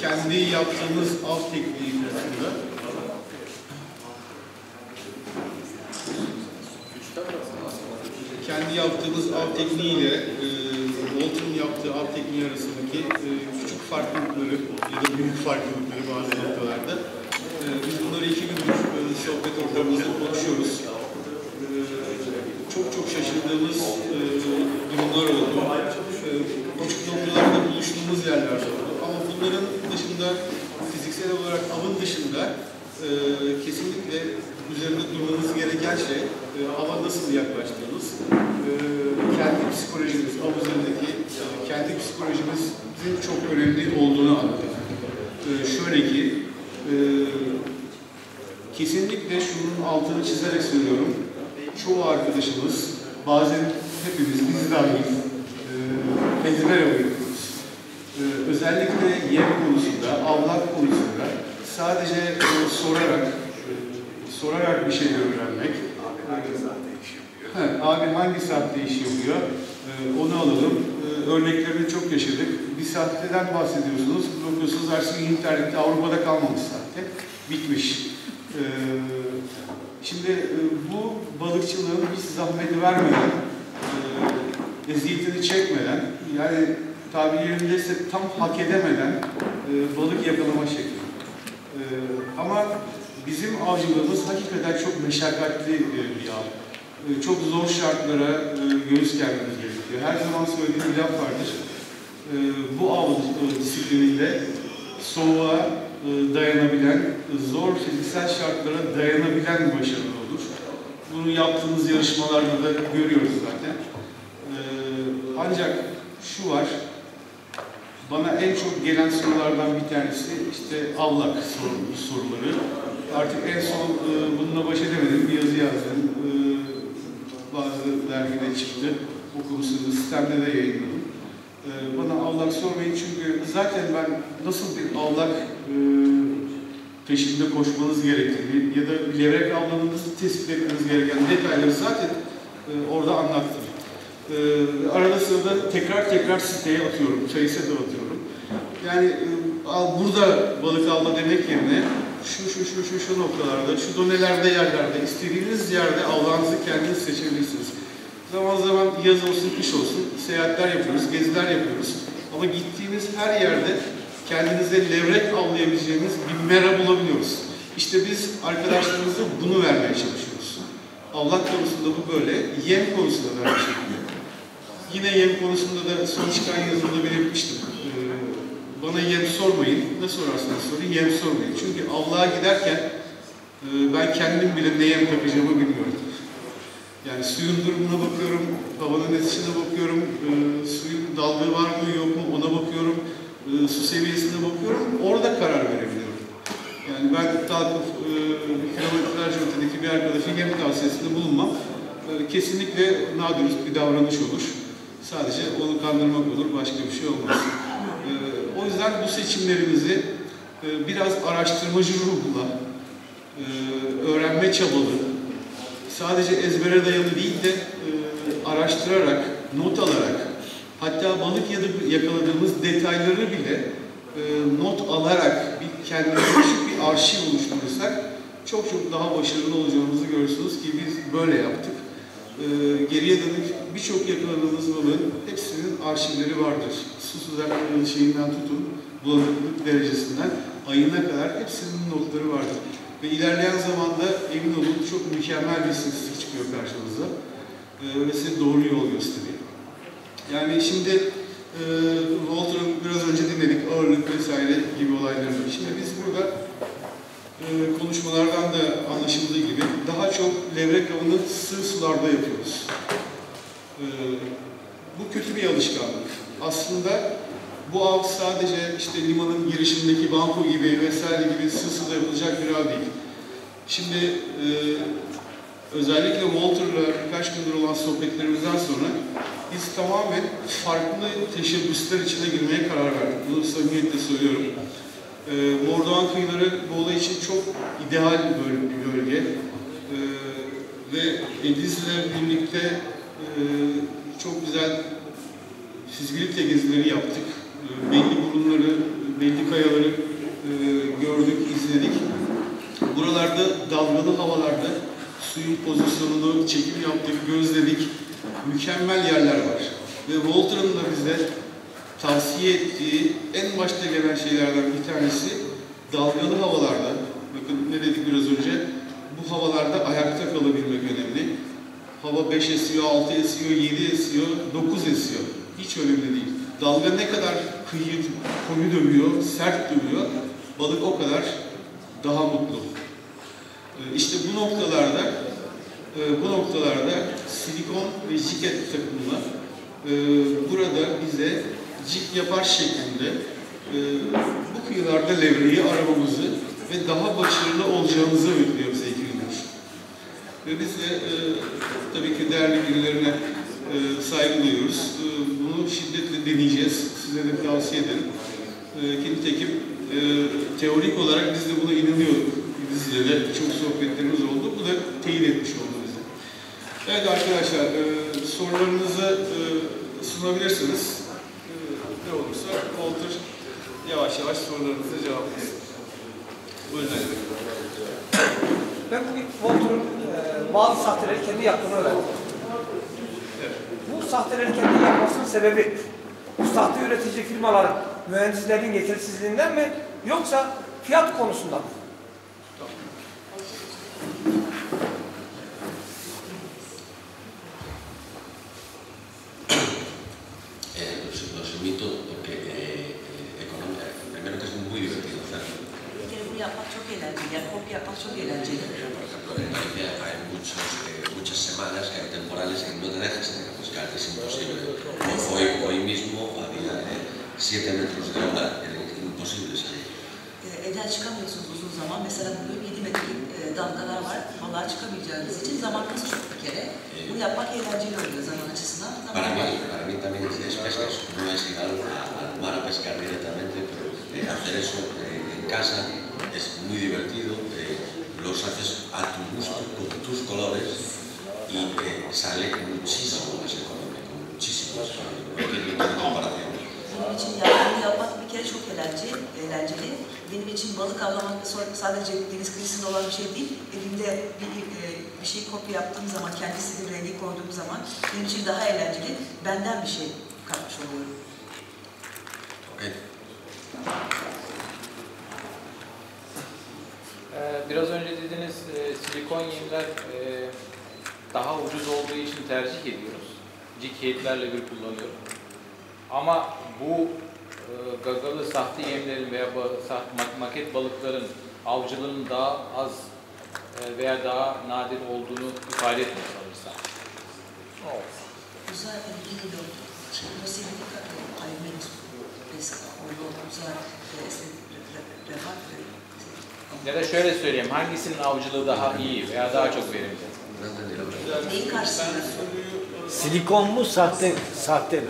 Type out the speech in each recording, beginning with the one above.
kendi yaptığımız av tekniği kısmında kendi yaptığımız av tekniğiyle e, yaptığı av tekniği arasındaki e, küçük farklılıkları ya da büyük farklılıkları bazı noktalarda e, biz bunları iki gündür e, sohbet ortamımızda konuşuyoruz. E, çok çok şaşırdığımız durumlar oldu. E, küçük noktalarda buluştuğumuz yerler oldu. Ama bunların dışında fiziksel olarak avın dışında e, kesinlikle üzerinde durmanız gereken şey e, ava nasıl yaklaştığınız, e, kendi psikolojimiz, av üzerindeki e, kendi psikolojimizin çok önemli olduğunu anladık. E, şöyle ki, e, kesinlikle şunun altını çizerek söylüyorum, çoğu arkadaşımız, bazen hepimiz, biz dahil, e, ezber yapıyoruz. E, özellikle yem konusunda, avlak konusunda sadece e, sorarak, e, sorarak bir şeyler öğrenmek. Ha, abi hangi saatte iş yapıyor? Ee, onu alalım. Ee, örneklerini çok yaşadık. Bir saatten bahsediyorsunuz. Bakıyorsunuz her şey internette Avrupa'da kalmamış saatte. Bitmiş. Ee, şimdi e, bu balıkçılığın hiç zahmeti vermeden, e, eziyetini çekmeden, yani tabiri yerindeyse tam hak edemeden e, balık yakalama şekli. Ee, ama bizim avcılığımız hakikaten çok meşakkatli e, bir av. E, çok zor şartlara e, göğüs germemiz gerekiyor. Her zaman söylediğim bir laf vardır. E, bu av e, disiplininde soğuğa e, dayanabilen, zor fiziksel şartlara dayanabilen başarılı olur. Bunu yaptığımız yarışmalarda da görüyoruz zaten. E, ancak şu var, bana en çok gelen sorulardan bir tanesi işte avlak soru, soruları. Artık en son e, bununla baş edemedim. Bir yazı yazdım. E, bazı dergide çıktı. Okumuşsunuz. Sistemde de yayınladım. E, bana avlak sormayın çünkü zaten ben nasıl bir avlak e, peşinde koşmanız gerektiğini ya da levrek avlanınızı tespit etmeniz gereken detayları zaten e, orada anlattım. Ee, arada sırada tekrar tekrar siteye atıyorum, Face'e de atıyorum. Yani e, al burada balık avla demek yerine şu şu şu şu şu noktalarda, şu donelerde yerlerde, istediğiniz yerde avlanızı kendiniz seçebilirsiniz. Zaman zaman yaz olsun, kış olsun seyahatler yapıyoruz, geziler yapıyoruz. Ama gittiğimiz her yerde kendinize levrek avlayabileceğiniz bir mera bulabiliyoruz. İşte biz arkadaşlarımıza bunu vermeye çalışıyoruz. Avlak konusunda bu böyle, yem konusunda da aynı şekilde. Yine yem konusunda da son çıkan yazımda belirtmiştim. Bana yem sormayın, ne sorarsanız sorun, yem sormayın. Çünkü avluğa giderken e, ben kendim bile ne yem takacağımı bilmiyorum. Yani suyun durumuna bakıyorum, havanın etkisine bakıyorum, e, suyun dalga var mı yok mu ona bakıyorum, e, su seviyesine bakıyorum, orada karar verebiliyorum. Yani ben kalkıp e, kilometrelerce ötedeki bir arkadaşın yem tavsiyesinde bulunmam. E, kesinlikle nadir bir davranış olur. Sadece onu kandırmak olur, başka bir şey olmaz. Ee, o yüzden bu seçimlerimizi e, biraz araştırmacı ruhla, e, öğrenme çabalı, sadece ezbere dayalı değil de e, araştırarak, not alarak, hatta balık yakaladığımız detayları bile e, not alarak bir kendimize bir arşiv oluşturursak çok çok daha başarılı olacağımızı görürsünüz ki biz böyle yaptık. E, geriye dönük birçok yakaladığımız balığın hepsinin arşivleri vardır. Su sıcaklığı şeyinden tutun, bulanıklık derecesinden ayına kadar hepsinin notları vardır. Ve ilerleyen zamanda emin olun çok mükemmel bir istatistik çıkıyor karşınıza. E, ve size doğru yol gösteriyor. Yani şimdi e, Walter'ın biraz önce dinledik ağırlık vesaire gibi olaylarını. Şimdi biz burada e, konuşmalardan da anlaşıldığı gibi daha çok levrek avını sığ sularda yapıyoruz. E, bu kötü bir alışkanlık. Aslında bu av sadece işte limanın girişindeki banko gibi vesaire gibi yapılacak bir av değil. Şimdi e, özellikle Walter'la birkaç gündür olan sohbetlerimizden sonra biz tamamen farklı teşebbüsler içine girmeye karar verdik. Bunu samimiyetle söylüyorum. E, Mordoğan kıyıları bu olay için çok ideal bir bölge. E, ve Ediz'le birlikte çok güzel fizibilite gezileri yaptık. E, belli burunları, belli kayaları e, gördük, izledik. Buralarda dalgalı havalarda suyun pozisyonunu, çekim yaptık, gözledik. Mükemmel yerler var. Ve Walter'ın da bize tavsiye ettiği en başta gelen şeylerden bir tanesi dalgalı havalarda, bakın ne dedik biraz önce, bu havalarda ayakta kalabilmek önemli. Hava 5 esiyor, 6 esiyor, 7 esiyor, 9 esiyor. Hiç önemli değil. Dalga ne kadar kıyı, koyu dövüyor, sert dövüyor, balık o kadar daha mutlu. Ee, İşte bu noktalarda e, bu noktalarda silikon ve jiket takımla e, burada bize jig yapar şeklinde e, bu kıyılarda levreyi aramamızı ve daha başarılı olacağımızı öğütlüyor bize. Ve biz de e, tabii ki değerli birilerine e, saygı duyuyoruz. E, bunu şiddetle deneyeceğiz. Size de tavsiye ederim. E, ki nitekim e, teorik olarak biz de buna inanıyorduk. Bizle de çok sohbetlerimiz oldu. Bu da teyit etmiş oldu bize. Evet arkadaşlar, e, sorularınızı e, sunabilirsiniz. E, ne olursa Walter yavaş yavaş sorularınızı cevaplasın. Buyurun. Ben bugün Walter'ın e, bazı sahteleri kendi yaptığını öğrendim. Bu sahteleri kendi yapmasının sebebi bu sahte üretici firmaların mühendislerin yetersizliğinden mi yoksa fiyat konusundan mı? Por ejemplo, en Galicia hay muchos, eh, muchas semanas que hay temporales que no te dejas pescar, es imposible. Hoy, hoy mismo había 7 metros de ola, era imposible salir. Ee, evden çıkamıyorsunuz uzun zaman. Mesela bugün 7 metrelik e, dalgalar var. Balığa çıkamayacağınız için zamanınız çok bir kere. Bunu yapmak eğlenceli oluyor zaman açısından. Zaman Para mí, para mí también es, es pesca, no es ir al, al mar a pescar directamente, pero eh, hacer eso eh, en casa es muy divertido, eh, los haces a tu gusto, con tus colores y eh, sale muchísimo más económico, muchísimo más económico, no tiene, comparación. Benim için yaptığımı yapmak bir kere çok eğlenceli. eğlenceli. Benim için balık avlamak sadece deniz kıyısında olan bir şey değil. Elimde bir, e, bir şey kopya yaptığım zaman, kendi istediğim rengi koyduğum zaman benim için daha eğlenceli. Benden bir şey katmış oluyorum. Okay. Ee, Biraz önce dediniz e, silikon yemler e, daha ucuz olduğu için tercih ediyoruz. Cikiyetlerle bir kullanıyorum. Ama bu e, gagalı sahte yemlerin veya maket balıkların avcılığının daha az veya daha nadir olduğunu ifade per essere per Ya da şöyle söyleyeyim, hangisinin avcılığı daha iyi veya daha çok verimli? Neyin karşısında? e, Silikon mu sahte sahte mi?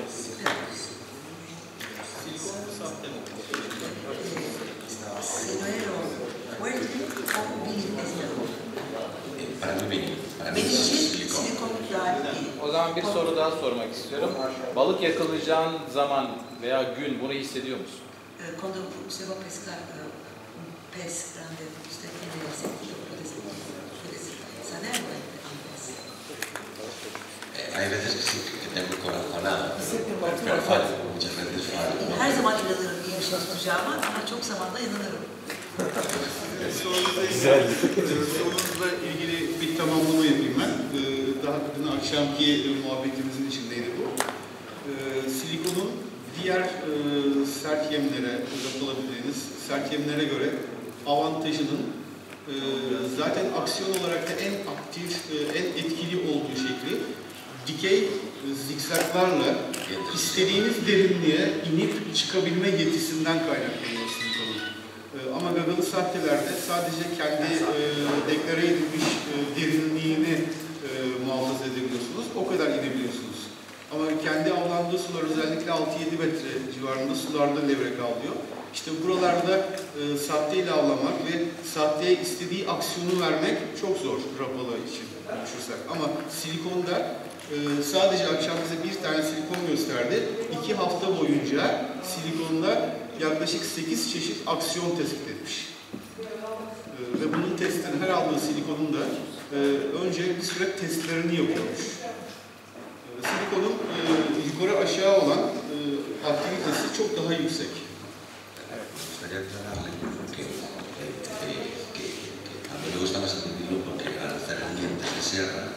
silikon mu sahte mi? Se non ero fuerte o. Eh, zaman bir soru daha sormak istiyorum. Balık yakalayacağın zaman veya gün bunu hissediyor musun? Eh, Quando você vai pescar pez grande, puede sentir, saber a pez. Eh, hay veces que sí, que tengo el corazonado, Hissetmiyorum, pero, pero fallo, muchas veces fallo. Her zaman inanırım iyi bir şey tutacağıma ama çok zaman da yanılırım. Sorunuzla ilgili, bir tamamlama yapayım ben. Ee, daha dün akşamki e, muhabbetimizin içindeydi bu. Ee, silikonun diğer e, sert yemlere, yapılabildiğiniz sert yemlere göre avantajının e, zaten aksiyon olarak da en aktif, e, en etkili olduğu şekli dikey e, zikzaklarla istediğiniz derinliğe inip çıkabilme yetisinden kaynaklanıyor silikonun. Ee, Ama gagalı sahtelerde sadece kendi e, deklare edilmiş e, derinliğini e, muhafaza edebiliyorsunuz. O kadar inebiliyorsunuz. Ama kendi avlandığı sular özellikle 6-7 metre civarında sularda levrek avlıyor. İşte buralarda e, sahteyle avlamak ve sahteye istediği aksiyonu vermek çok zor rapalı için konuşursak. Ama silikonda e, sadece akşam bize bir tane silikon gösterdi. İki hafta boyunca silikonda e, yaklaşık 8 çeşit aksiyon tespit etmiş. Ee, ve bunun testini her aldığı silikonun da e, önce bir süre testlerini yapıyormuş. Ee, silikonun e, yukarı aşağı olan e, aktivitesi çok daha yüksek. gustaría aclararle que, eh, eh, que, que a mí me gusta más entendido porque al hacer dientes de sierra,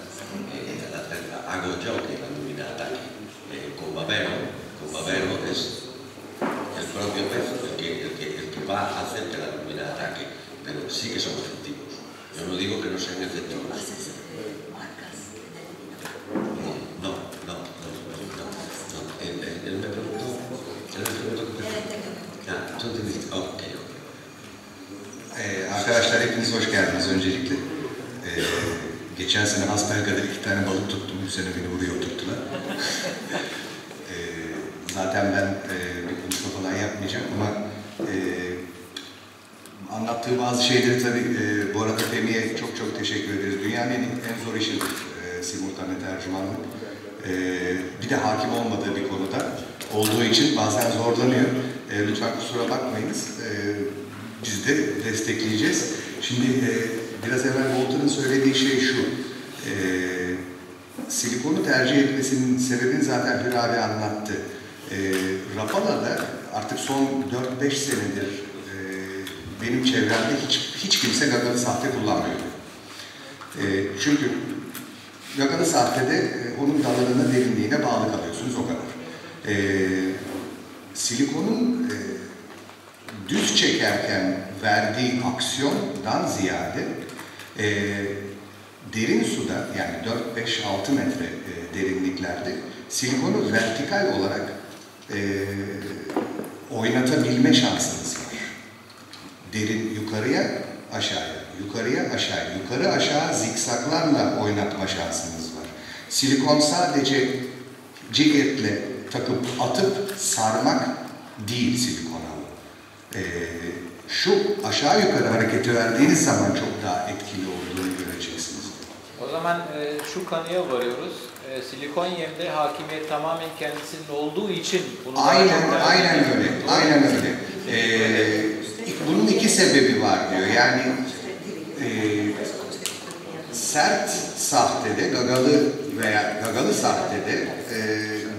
eh, al hacer, hago yo que la lumina ataque. Eh, con babero, con babero es el propio pez el que, el, que, el que va a hacer que la lumina ataque, pero sí que son efectivos. Yo no digo que no sean efectivos, hepiniz hoş geldiniz öncelikle. Ee, geçen sene Hasbelkade'de iki tane balık tuttum, bu sene beni buraya oturttular. Ee, zaten ben e, bir konuşma falan yapmayacağım ama e, anlattığı bazı şeyleri tabii e, bu arada Femi'ye çok çok teşekkür ederiz. Dünyanın en, en zor işidir e, simultane tercümanlık. E, bir de hakim olmadığı bir konuda olduğu için bazen zorlanıyor. E, lütfen kusura bakmayınız. E, biz de destekleyeceğiz. Şimdi e, biraz evvel Walter'ın söylediği şey şu. E, silikonu tercih etmesinin sebebini zaten Hür abi anlattı. E, Rapala'da artık son 4-5 senedir e, benim çevremde hiç, hiç kimse gagalı sahte kullanmıyor. E, çünkü gagalı sahtede e, onun dalarına derinliğine bağlı kalıyorsunuz o kadar. E, silikonun e, düz çekerken verdiği aksiyondan ziyade e, derin suda yani 4-5-6 metre e, derinliklerde silikonu vertikal olarak e, oynatabilme şansınız var. Derin yukarıya aşağıya, yukarıya aşağıya, yukarı aşağı zikzaklarla oynatma şansınız var. Silikon sadece cigetle takıp atıp sarmak değil silikona. Ee, şu aşağı yukarı hareketi verdiğiniz zaman çok daha etkili olduğunu göreceksiniz. O zaman e, şu kanıya varıyoruz. E, silikon yemde hakimiyet tamamen kendisinin olduğu için bunu Aynen, aynen öyle, Doğru. aynen öyle. Ee, bunun iki sebebi var diyor. Yani e, sert sahtede, gagalı veya gagalı sahtede e,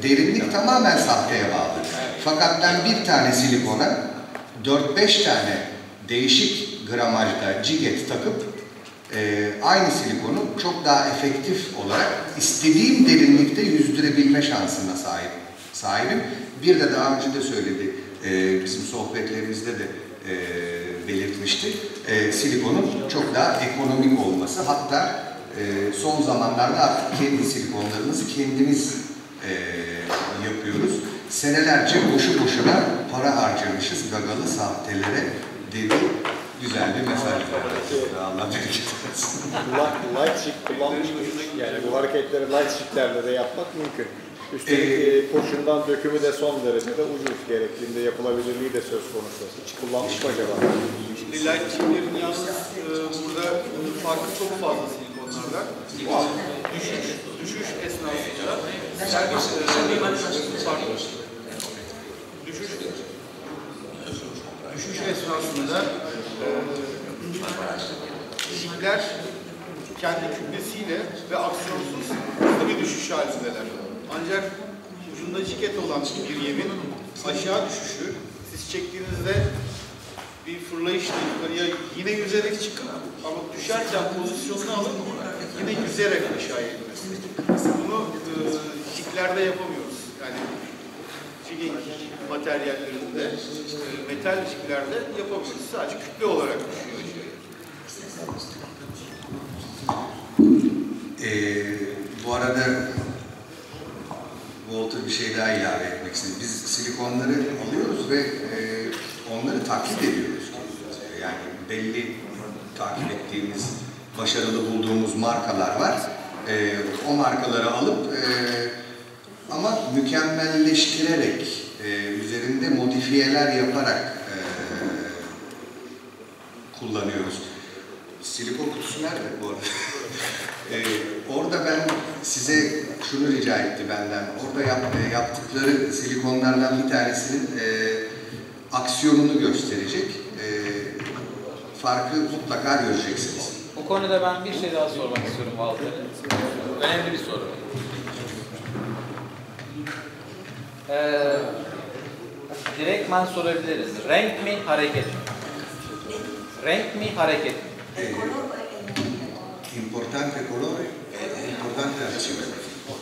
derinlik tamamen sahteye bağlı. Fakat ben bir tane silikona 4-5 tane değişik gramajda ciget takıp e, aynı silikonu çok daha efektif olarak istediğim derinlikte yüzdürebilme şansına sahip sahibim. Bir de daha önce de söyledi, e, bizim sohbetlerimizde de e, belirtmişti. E, silikonun çok daha ekonomik olması. Hatta e, son zamanlarda artık kendi silikonlarımızı kendimiz e, yapıyoruz. Senelerce boşu boşuna para harcamışız gagalı sahtelere dedi. Güzel bir mesaj verdi. Allah bereket versin. Light, light shift kullanmış? Yani bu hareketleri light shiftlerle de yapmak mümkün. Üstelik Ee, e, kurşundan dökümü de son derecede ucuz gerektiğinde yapılabilirliği de söz konusu. Hiç kullanmış mı acaba? Şimdi light chiplerin yalnız e, burada farkı çok fazla silikonlardan. Düşüş, düşüş esnasında servis e, pardon. Düşüş, düşüş esnasında e, çipler kendi kütlesiyle ve aksiyonsuz hızlı bir düşüş halindeler. Ancak ucunda ciket olan bir yemin aşağı düşüşü siz çektiğinizde bir fırlayışla yukarıya yine yüzerek çıkıp ama düşerken pozisyonunu alıp yine yüzerek aşağıya inmesi. Bunu e, jiglerde yapamıyoruz. Yani jiging materyallerinde, e, metal jiglerde yapamıyoruz. Sadece kütle olarak düşüyor. Ee, bu arada Walter bir şey daha ilave etmek istedi. Biz silikonları alıyoruz ve e, onları taklit ediyoruz. Yani belli takip ettiğimiz, başarılı bulduğumuz markalar var. E, o markaları alıp e, ama mükemmelleştirerek, e, üzerinde modifiyeler yaparak e, kullanıyoruz. Silikon kutusu nerede bu arada? Ee, orada ben size şunu rica etti benden. Orada yap, e, yaptıkları silikonlardan bir tanesinin e, aksiyonunu gösterecek. E, farkı mutlaka göreceksiniz. Bu konuda ben bir şey daha sormak istiyorum Walter. Önemli bir soru. Ee, direktman sorabiliriz. Renk mi, hareket mi? Renk mi, hareket mi? O movimiento. Importante colore, importante azione.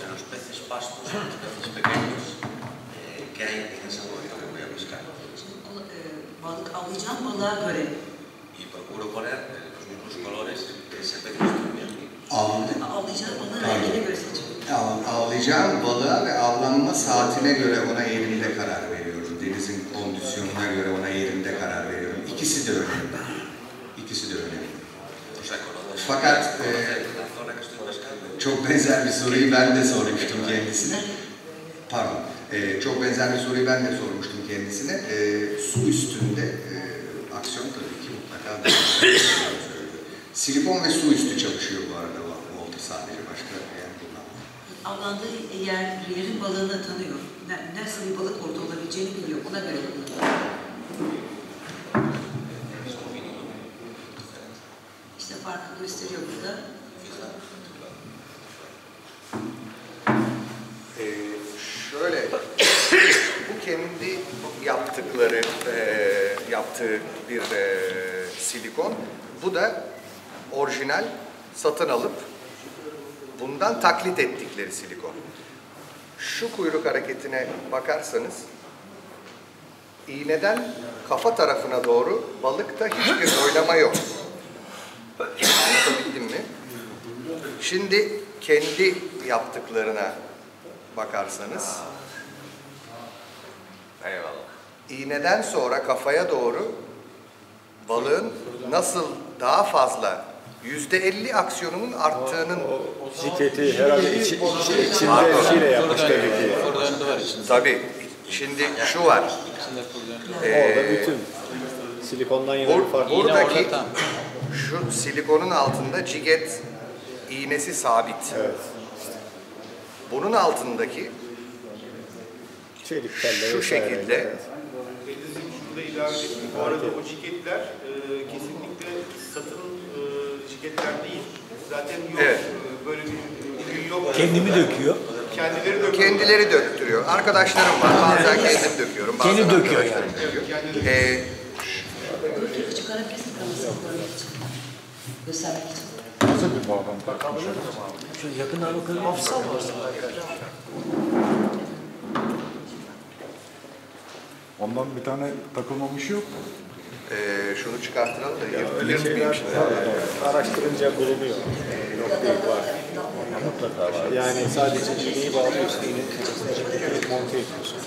de los peces pastos, los peces pequeños eh, que hay en ese momento que voy a pescar. Şimdi bu, e, balık avlayacağım balığa göre Y procuro poner eh, los mismos colores que ese pez avlayacağım rengine göre avlayacağım balığa ve avlanma saatine göre ona yerimde karar veriyorum. Denizin kondisyonuna göre ona yerimde karar veriyorum. İkisi de önemli. İkisi de önemli. Fakat e, çok benzer bir soruyu ben de sormuştum kendisine. Pardon. Ee, çok benzer bir soruyu ben de sormuştum kendisine. Ee, su üstünde e, aksiyon tabii ki mutlaka. Silikon ve su üstü çalışıyor bu arada Walter sadece başka yani kullanmıyor. Avlandığı yer, yerin balığını tanıyor. Nasıl bir balık orada olabileceğini biliyor. Ona göre kullanıyor. İşte farkı gösteriyor burada. Ee, şöyle, bu kendi yaptıkları, e, yaptığı bir e, silikon. Bu da orijinal satın alıp bundan taklit ettikleri silikon. Şu kuyruk hareketine bakarsanız iğneden kafa tarafına doğru balıkta hiçbir oynama yok. Anlatabildim mi? Şimdi kendi yaptıklarına bakarsanız Eyvallah. iğneden sonra kafaya doğru balığın nasıl daha fazla yüzde elli aksiyonunun arttığının Ciketi herhalde içi, içi, içinde şeyle yapmış tabii ki. Tabii şimdi şu var. Ee, Orada bütün silikondan yine bur- bir fark. Buradaki şu silikonun altında ciget iğnesi sabit. Evet. Bunun altındaki Çelik Şu şekilde. Evet. Bu arada o ciketler ciketler değil. Zaten yok. Evet. E, böyle bir ürün yok. Kendimi döküyor. Kendileri döküyor. kendileri döktürüyor. Arkadaşlarım var. Bazen kendim döküyorum. Bazen Kendi döküyor arkadaşlarım döküyor. Ee, çıkarabilirsin için. Göstermek için. Şöyle yakından bakalım. Hafızal var. Ondan bir tane takılmamış yok. E, şunu çıkartıralım da şeyler mıyım şimdi? araştırınca bulunuyor. Yok değil var. Mutlaka var. Yani sadece iğneyi bağlıyorsun, içerisine monte ediyorsun.